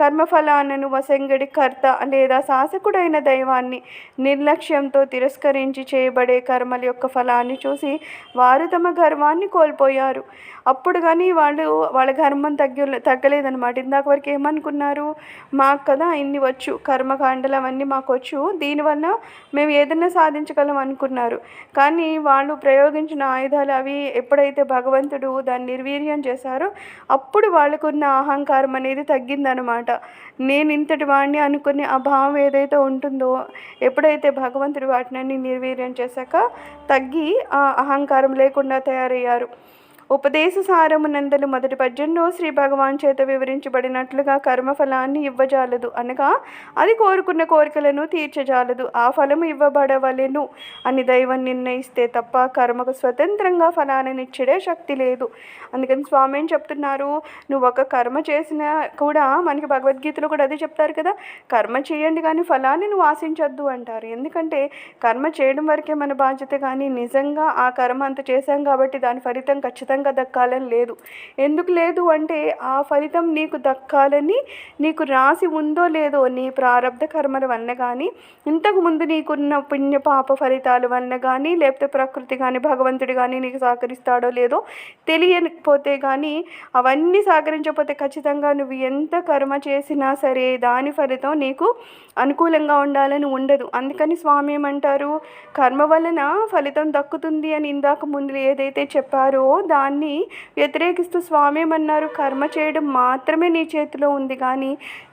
కర్మఫలాలను వసంగడి కర్త లేదా శాసకుడైన దైవాన్ని నిర్లక్ష్యంతో తిరస్కరించి చేయబడే కర్మల యొక్క ఫలాన్ని చూసి వారు తమ గర్వాన్ని కోల్పోయారు. అప్పుడు కానీ వాళ్ళు వాళ్ళ గర్వం తగ్గ తగ్గలేదనమాట ఇందాక వరకు ఏమనుకున్నారు? మాకు కదా ఇన్ని వచ్చు కర్మకాండలు అవన్నీ మాకు వచ్చు దీనివల్ల మేము ఏదైనా సాధించగలం అనుకున్నారు. కానీ వాళ్ళు ప్రయోగించిన ఆయుధాలు అవి ఎప్పుడైతే భగవంతుడు దాన్ని నిర్వీర్యం చేశారో అప్పుడు వాళ్ళకున్న అహంకారం అనేది తగ్గిందనమాట నేను ఇంతటి వాడిని అనుకునే ఆ భావం ఏదైతే ఉంటుందో ఎప్పుడైతే భగవంతుడు వాటిని నిర్వీర్యం చేశాక తగ్గి ఆ అహంకారం లేకుండా తయారయ్యారు. ఉపదేశ సారమునందలు మొదటి పద్యంలో శ్రీ భగవాన్ చేత వివరించబడినట్లుగా కర్మఫలాన్ని ఇవ్వజాలదు అనగా అది కోరుకున్న కోరికలను తీర్చజాలదు ఆ ఫలము ఇవ్వబడవలెను అని దైవం నిర్ణయిస్తే తప్ప కర్మకు స్వతంత్రంగా ఫలాన్ని ఇచ్చడే శక్తి లేదు. అందుకని స్వామి ఏం చెప్తున్నారు? నువ్వు ఒక కర్మ చేసినా కూడా మనకి భగవద్గీతలో కూడా అదే చెప్తారు కదా కర్మ చేయండి కానీ ఫలాన్ని నువ్వు ఆశించొద్దు అంటారు. ఎందుకంటే కర్మ చేయడం వరకే మన బాధ్యత కానీ నిజంగా ఆ కర్మ అంత చేశాం కాబట్టి దాని ఫలితం ఖచ్చితంగా దక్కాలని లేదు. ఎందుకు లేదు అంటే ఆ ఫలితం నీకు దక్కాలని నీకు రాసి ఉందో లేదో నీ ప్రారంధ కర్మల వల్ల కానీ ఇంతకుముందు నీకున్న పుణ్య పాప ఫలితాల వల్ల కానీ లేకపోతే ప్రకృతి కానీ భగవంతుడు కానీ నీకు సహకరిస్తాడో లేదో తెలియకపోతే కానీ అవన్నీ సహకరించకపోతే ఖచ్చితంగా నువ్వు ఎంత కర్మ చేసినా సరే దాని ఫలితం నీకు అనుకూలంగా ఉండాలని ఉండదు. అందుకని స్వామి ఏమంటారు? కర్మ వలన ఫలితం దక్కుతుంది అని ఇందాక ముందు ఏదైతే చెప్పారో దాన్ని వ్యతిరేకిస్తూ స్వామి ఏమన్నారు కర్మ చేయడం మాత్రమే నీ చేతిలో ఉంది కానీ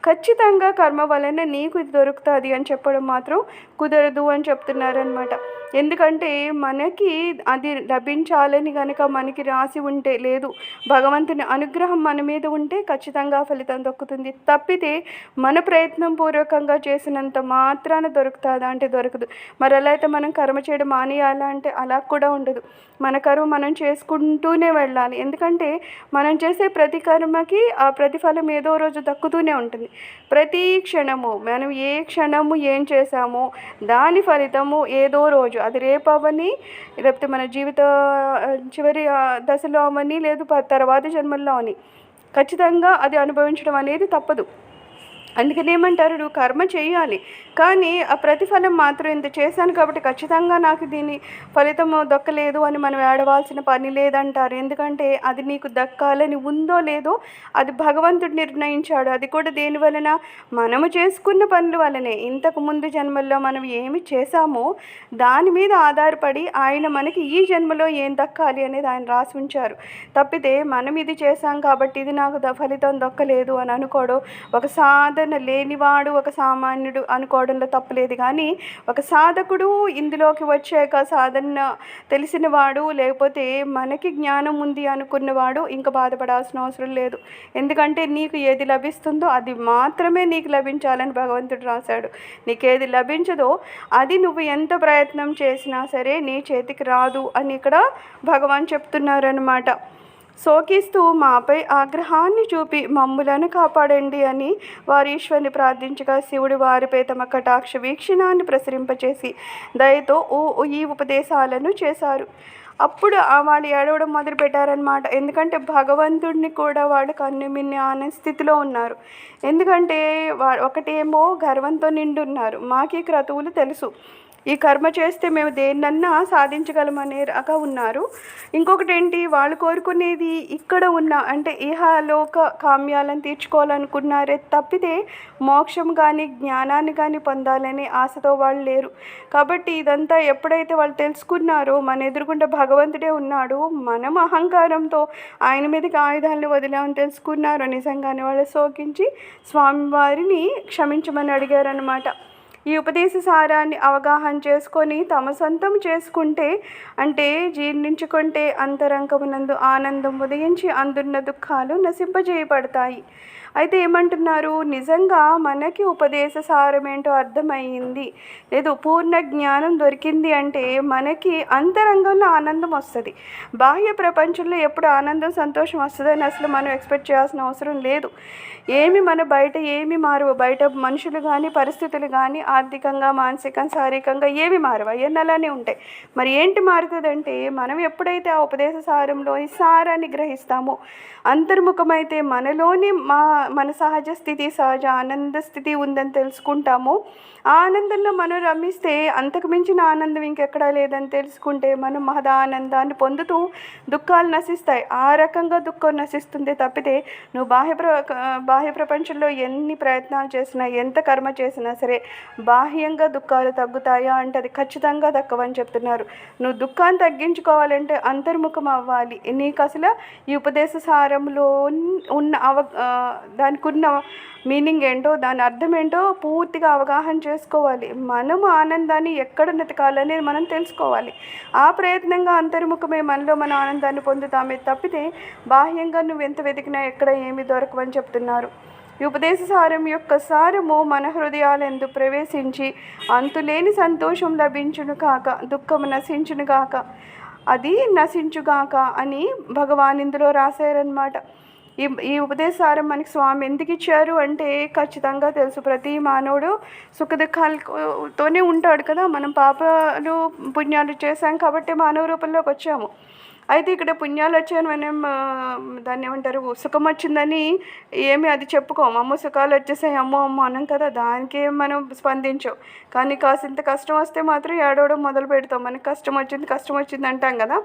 ఖచ్చితంగా కర్మ వలన నీకు ఇది దొరుకుతుంది అని చెప్పడం మాత్రం కుదరదు అని చెప్తున్నారనమాట ఎందుకంటే మనకి అది లభించాలని కనుక మనకి రాసి ఉంటే లేదు భగవంతుని అనుగ్రహం మన మీద ఉంటే ఖచ్చితంగా ఫలితం దక్కుతుంది. తప్పితే మన ప్రయత్నం పూర్వకంగా చేసినంత మాత్రాన దొరుకుతుందా అంటే దొరకదు. మరి అలా అయితే మనం కర్మ చేయడం మానేయాలా అంటే అలా కూడా ఉండదు. మన కర్మ మనం చేసుకుంటూనే వెళ్ళాలి. ఎందుకంటే మనం చేసే ప్రతి కర్మకి ఆ ప్రతిఫలం ఏదో రోజు దక్కుతూనే ఉంటుంది. ప్రతి క్షణము మనం ఏ క్షణము ఏం చేశామో దాని ఫలితము ఏదో రోజు. అది రేపు లేకపోతే మన జీవిత చివరి దశలో అవని లేదు తర్వాత జన్మల్లో అని ఖచ్చితంగా అది అనుభవించడం అనేది తప్పదు. అందుకని ఏమంటారు? నువ్వు కర్మ చేయాలి. కానీ ఆ ప్రతిఫలం మాత్రం ఇంత చేశాను కాబట్టి ఖచ్చితంగా నాకు దీని ఫలితం దక్కలేదు అని మనం ఏడవాల్సిన పని లేదంటారు. ఎందుకంటే అది నీకు దక్కాలని ఉందో లేదో అది భగవంతుడు నిర్ణయించాడు. అది కూడా దేని వలన? మనము చేసుకున్న పనుల వలనే. ఇంతకు ముందు జన్మల్లో మనం ఏమి చేశామో దాని మీద ఆధారపడి ఆయన మనకి ఈ జన్మలో ఏం దక్కాలి అనేది ఆయన రాసి ఉంచారు. తప్పితే మనం ఇది చేశాం కాబట్టి ఇది నాకు ఫలితం దక్కలేదు అని అనుకోవడం ఒక సాధ సాధన లేనివాడు ఒక సామాన్యుడు అనుకోవడంలో తప్పలేదు కానీ ఒక సాధకుడు ఇందులోకి వచ్చాక సాధన తెలిసినవాడు లేకపోతే మనకి జ్ఞానం ఉంది అనుకున్నవాడు ఇంకా బాధపడాల్సిన అవసరం లేదు. ఎందుకంటే నీకు ఏది లభిస్తుందో అది మాత్రమే నీకు లభించాలని భగవంతుడు రాశాడు. నీకు ఏది లభించదో అది నువ్వు ఎంత ప్రయత్నం చేసినా సరే నీ చేతికి రాదు అని ఇక్కడ భగవాన్ చెప్తున్నారనమాట సోకిస్తూ మాపై ఆగ్రహాన్ని చూపి మమ్ములను కాపాడండి అని వారు ఈశ్వరుని ప్రార్థించగా శివుడు వారిపై తమ కటాక్ష వీక్షణాన్ని ప్రసరింపచేసి దయతో ఓ ఈ ఉపదేశాలను చేశారు. అప్పుడు వాళ్ళు ఏడవడం మొదలుపెట్టారనమాట ఎందుకంటే భగవంతుడిని కూడా వాళ్ళు కన్నుమిన్ని అనే స్థితిలో ఉన్నారు. ఎందుకంటే వా ఒకటేమో గర్వంతో నిండున్నారు. ఉన్నారు క్రతువులు తెలుసు. ఈ కర్మ చేస్తే మేము దేన్నన్నా సాధించగలమనే రాగా ఉన్నారు. ఇంకొకటి ఏంటి వాళ్ళు కోరుకునేది ఇక్కడ ఉన్న అంటే ఇహలోక కామ్యాలను తీర్చుకోవాలనుకున్నారే తప్పితే మోక్షం కానీ జ్ఞానాన్ని కానీ పొందాలనే ఆశతో వాళ్ళు లేరు. కాబట్టి ఇదంతా ఎప్పుడైతే వాళ్ళు తెలుసుకున్నారో మన ఎదురుగుండా భగవంతుడే ఉన్నాడు మనం అహంకారంతో ఆయన మీదకి ఆయుధాలను వదిలామని తెలుసుకున్నారు నిజంగానే వాళ్ళు సోకించి స్వామివారిని క్షమించమని అడిగారనమాట ఈ ఉపదేశ సారాన్ని అవగాహన చేసుకొని తమ సొంతం చేసుకుంటే అంటే జీర్ణించుకుంటే అంతరంగమునందు ఆనందం ఉదయించి అందున్న దుఃఖాలు నశింపజేయబడతాయి. అయితే ఏమంటున్నారు? నిజంగా మనకి ఉపదేశ సారం ఏంటో అర్థమైంది. లేదు పూర్ణ జ్ఞానం దొరికింది అంటే మనకి అంతరంగంలో ఆనందం వస్తుంది. బాహ్య ప్రపంచంలో ఎప్పుడు ఆనందం సంతోషం వస్తుందని అసలు మనం ఎక్స్పెక్ట్ చేయాల్సిన అవసరం లేదు. ఏమి మన బయట ఏమి మారవు. బయట మనుషులు కానీ పరిస్థితులు కానీ ఆర్థికంగా మానసికంగా శారీరకంగా ఏవి మారవు. అవన్నీ అలానే ఉంటాయి. మరి ఏంటి మారుతుందంటే మనం ఎప్పుడైతే ఆ ఉపదేశ సారంలోని సారాన్ని గ్రహిస్తామో అంతర్ముఖమైతే మనలోని మా మన సహజ స్థితి సహజ ఆనంద స్థితి ఉందని తెలుసుకుంటామో. ఆ ఆనందంలో మనం రమిస్తే అంతకు మించిన ఆనందం ఇంకెక్కడా లేదని తెలుసుకుంటే మనం మహదానందాన్ని పొందుతూ దుఃఖాలు నశిస్తాయి. ఆ రకంగా దుఃఖం నశిస్తుంది తప్పితే నువ్వు బాహ్య ప్ర బాహ్య ప్రపంచంలో ఎన్ని ప్రయత్నాలు చేసినా ఎంత కర్మ చేసినా సరే బాహ్యంగా దుఃఖాలు తగ్గుతాయా అంటే అది ఖచ్చితంగా దక్కవని చెప్తున్నారు. నువ్వు దుఃఖాన్ని తగ్గించుకోవాలంటే అంతర్ముఖం అవ్వాలి. నీకు అసలు ఈ ఉపదేశ సారంలో ఉన్న అవ దానికి ఉన్న మీనింగ్ ఏంటో దాని అర్థం ఏంటో పూర్తిగా అవగాహన చేసుకోవాలి. మనం ఆనందాన్ని ఎక్కడ వెతకాలనేది మనం తెలుసుకోవాలి. ఆ ప్రయత్నంగా అంతర్ముఖమే మనలో మన ఆనందాన్ని పొందుతామే తప్పితే బాహ్యంగా నువ్వు ఎంత వెతికినా ఎక్కడ ఏమి దొరకవని చెప్తున్నారు. ఈ ఉపదేశ సారం యొక్క సారము మన హృదయాలందు ప్రవేశించి అంతులేని సంతోషం లభించును కాక దుఃఖము నశించును కాక అది నశించుగాక అని భగవాన్ ఇందులో రాశారనమాట ఈ ఈ ఉపదేశారం మనకి స్వామి ఎందుకు ఇచ్చారు అంటే ఖచ్చితంగా తెలుసు. ప్రతి మానవుడు సుఖదుఖాలతోనే ఉంటాడు కదా. మనం పాపాలు పుణ్యాలు చేశాం కాబట్టి మానవ రూపంలోకి వచ్చాము. అయితే ఇక్కడ పుణ్యాలు వచ్చాయని మనం దాన్ని ఏమంటారు సుఖం వచ్చిందని ఏమి అది చెప్పుకోము. అమ్మ సుఖాలు వచ్చేసాయి. అమ్మో అమ్మ అనం కదా దానికే మనం స్పందించాం. కానీ కాసింత కష్టం వస్తే మాత్రం ఏడవడం మొదలు పెడతాం. మనకి కష్టం వచ్చింది కష్టం వచ్చింది అంటాం కదా.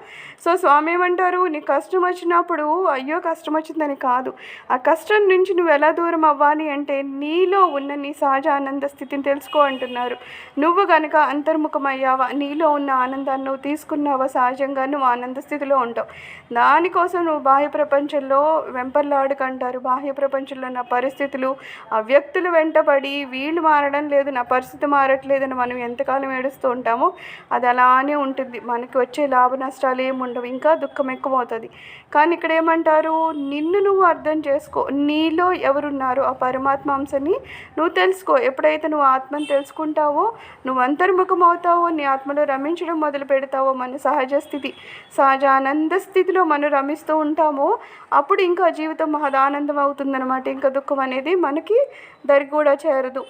సో స్వామి ఏమంటారు నీకు కష్టం వచ్చినప్పుడు అయ్యో కష్టం వచ్చిందని కాదు. ఆ కష్టం నుంచి నువ్వు ఎలా దూరం అవ్వాలి అంటే నీలో ఉన్న నీ సహజ ఆనంద స్థితిని తెలుసుకో అంటున్నారు. నువ్వు కనుక అంతర్ముఖమయ్యావా? నీలో ఉన్న ఆనందాన్ని నువ్వు తీసుకున్నావా? సహజంగా నువ్వు ఆనంద స్థితిలో ఉంటావు. దానికోసం నువ్వు బాహ్య ప్రపంచంలో వెంపర్లాడుకంటారు. బాహ్య ప్రపంచంలో నా పరిస్థితులు ఆ వ్యక్తులు వెంటబడి వీళ్ళు మారడం లేదు నా పరిస్థితి మారట్లేదని మనం ఎంతకాలం ఏడుస్తూ ఉంటామో అది అలానే ఉంటుంది. మనకి వచ్చే లాభ నష్టాలు ఏమి ఉండవు ఇంకా దుఃఖం ఎక్కువ అవుతుంది కానీ ఇక్కడ ఏమంటారు? నిన్ను నువ్వు అర్థం చేసుకో. నీలో ఎవరున్నారు? ఆ పరమాత్మ అంశని నువ్వు తెలుసుకో. ఎప్పుడైతే నువ్వు ఆత్మను తెలుసుకుంటావో నువ్వు అంతర్ముఖం అవుతావో నీ ఆత్మలో రమించడం మొదలు పెడతావో మన సహజ స్థితి సహజ ఆనంద స్థితిలో మనం రమిస్తూ ఉంటామో. అప్పుడు ఇంకా జీవితం మహదానందం అవుతుందన్నమాట. ఇంకా దుఃఖం అనేది మనకి దరి కూడా చేరదు.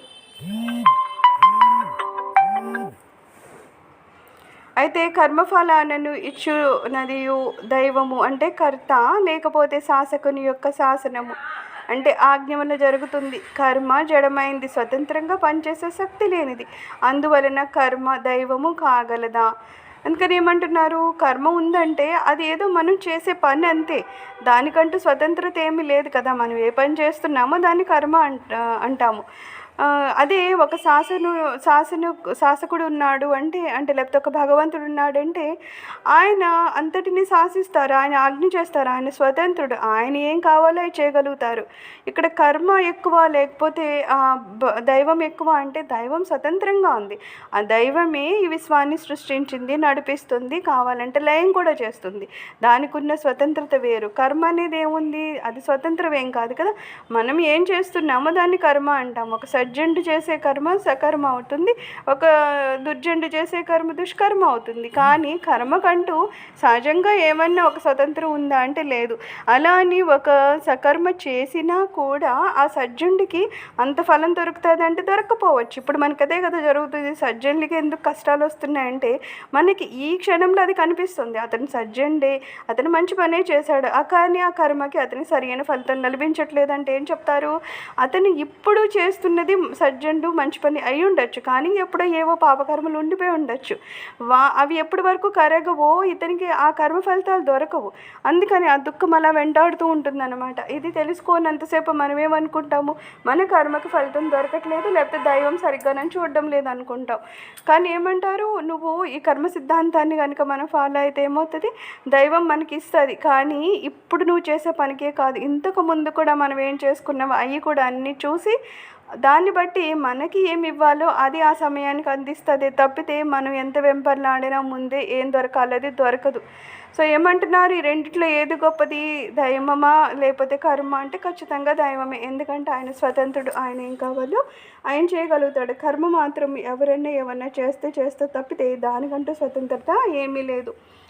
అయితే కర్మఫలాలను ఇచ్చు నదియు దైవము అంటే కర్త లేకపోతే శాసకుని యొక్క శాసనము అంటే ఆజ్ఞ వల్ల జరుగుతుంది. కర్మ జడమైంది స్వతంత్రంగా పనిచేసే శక్తి లేనిది. అందువలన కర్మ దైవము కాగలదా? అందుకని ఏమంటున్నారు? కర్మ ఉందంటే అది ఏదో మనం చేసే పని అంతే. దానికంటూ స్వతంత్రత ఏమీ లేదు కదా మనం. ఏ పని చేస్తున్నామో దాన్ని కర్మ అంటాము. అదే ఒక శాసను శాసను శాసకుడు ఉన్నాడు అంటే అంటే లేకపోతే ఒక భగవంతుడు ఉన్నాడంటే ఆయన అంతటిని శాసిస్తారు ఆయన ఆజ్ఞ చేస్తారు ఆయన స్వతంత్రుడు ఆయన ఏం కావాలో అవి చేయగలుగుతారు. ఇక్కడ కర్మ ఎక్కువ లేకపోతే దైవం ఎక్కువ అంటే దైవం స్వతంత్రంగా ఉంది. ఆ దైవమే ఈ విశ్వాన్ని సృష్టించింది నడిపిస్తుంది కావాలంటే లయం కూడా చేస్తుంది. దానికి ఉన్న స్వతంత్రత వేరు. కర్మ అనేది ఏముంది? అది స్వతంత్రం ఏం కాదు కదా? మనం ఏం చేస్తున్నామో దాన్ని కర్మ అంటాం. ఒక సజ్జండు చేసే కర్మ సకర్మ అవుతుంది. ఒక దుర్జండు చేసే కర్మ దుష్కర్మ అవుతుంది. కానీ కర్మకంటూ సహజంగా ఏమన్నా ఒక స్వతంత్రం ఉందా అంటే లేదు. అలా అని ఒక సకర్మ చేసినా కూడా ఆ సజ్జనుడికి అంత ఫలం దొరుకుతుంది అంటే దొరకపోవచ్చు. ఇప్పుడు మనకి అదే కదా జరుగుతుంది. సజ్జనులకి ఎందుకు కష్టాలు వస్తున్నాయంటే మనకి ఈ క్షణంలో అది కనిపిస్తుంది. అతను సజ్జండే అతను మంచి పనే చేశాడు. ఆ కానీ ఆ కర్మకి అతని సరైన ఫలితం లభించట్లేదు అంటే ఏం చెప్తారు? అతను ఇప్పుడు చేస్తున్నది సజ్జండు మంచి పని అయి ఉండొచ్చు. కానీ ఎప్పుడో ఏవో పాపకర్మలు ఉండిపోయి ఉండొచ్చు. వా అవి ఎప్పటి వరకు కరగవో ఇతనికి ఆ కర్మ ఫలితాలు దొరకవు. అందుకని ఆ దుఃఖం అలా వెంటాడుతూ ఉంటుందన్నమాట. ఇది తెలుసుకోనంతసేపు మనం ఏమనుకుంటాము మన కర్మకి ఫలితం దొరకట్లేదు లేకపోతే దైవం సరిగ్గానని చూడడం లేదు అనుకుంటాం కానీ ఏమంటారు? నువ్వు ఈ కర్మ సిద్ధాంతాన్ని కనుక మనం ఫాలో అయితే ఏమవుతుంది? దైవం మనకి ఇస్తుంది కానీ ఇప్పుడు నువ్వు చేసే పనికే కాదు. ఇంతకు ముందు కూడా మనం ఏం చేసుకున్నామో అవి కూడా అన్నీ చూసి దాన్ని బట్టి మనకి ఏమి ఇవ్వాలో అది ఆ సమయానికి అందిస్తుంది. తప్పితే మనం ఎంత వెంపర్లాడినా ముందే ఏం దొరకాలది దొరకదు. సో ఏమంటున్నారు? ఈ రెండిట్లో ఏది గొప్పది? దైవమా? లేకపోతే కర్మ? అంటే ఖచ్చితంగా దైవమే. ఎందుకంటే ఆయన స్వతంత్రుడు ఆయన ఏం కావాలో ఆయన చేయగలుగుతాడు. కర్మ మాత్రం ఎవరైనా ఏమన్నా చేస్తే చేస్తే తప్పితే దానికంటూ స్వతంత్రత ఏమీ లేదు.